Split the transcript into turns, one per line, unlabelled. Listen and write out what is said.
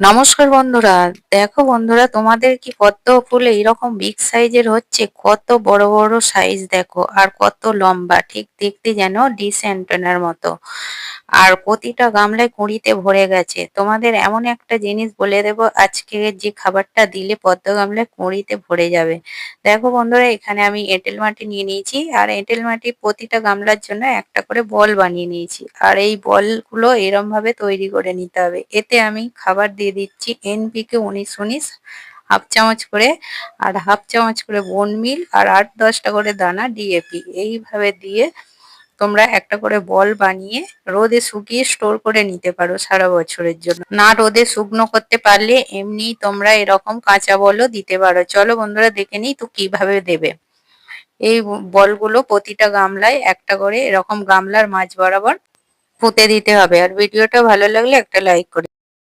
নমস্কার বন্ধুরা। দেখো বন্ধুরা, তোমাদের কি পদ্ম ফুল এইরকম বিগ সাইজের হচ্ছে? কত বড় বড় সাইজ দেখো, আর কত লম্বা, ঠিক দেখতে যেন ডিস অ্যান্টেনার মতো। আর প্রতিটা গামলায় কুঁড়িতে ভরে গেছে। তোমাদের এমন একটা জিনিস বলে দেব, আজকে যে খাবারটা দিলে পদ্ম গামলায় কুঁড়িতে ভরে যাবে। দেখো বন্ধুরা, এখানে আমি এঁটেল মাটি নিয়ে নিয়েছি, আর এঁটেল মাটি প্রতিটা গামলার জন্য একটা করে বল বানিয়ে নিয়েছি। আর এই বলগুলো এরম ভাবে তৈরি করে নিতে হবে। এতে আমি খাবার দিয়ে দিচ্ছি এনপিকে উনিশ উনিশ, হাফ চামচ করে, আর হাফ চামচ করে বনমিল, আর আট দশটা করে দানা ডিএপি। এইভাবে দিয়ে তোমরা একটা করে বল বানিয়ে রোদে শুকিয়ে স্টোর করে নিতে পারো সারা বছরের জন্য। না রোদে শুকনো করতে পারলে এমনি তোমরা এরকম কাঁচা বলও দিতে পারো। চলো বন্ধুরা দেখে নিই তো কীভাবে দেবে। এই বলগুলো প্রতিটা গামলায় একটা করে এরকম গামলার মাঝ বরাবর পুঁতে দিতে হবে। আর ভিডিওটা ভালো লাগলে একটা লাইক করে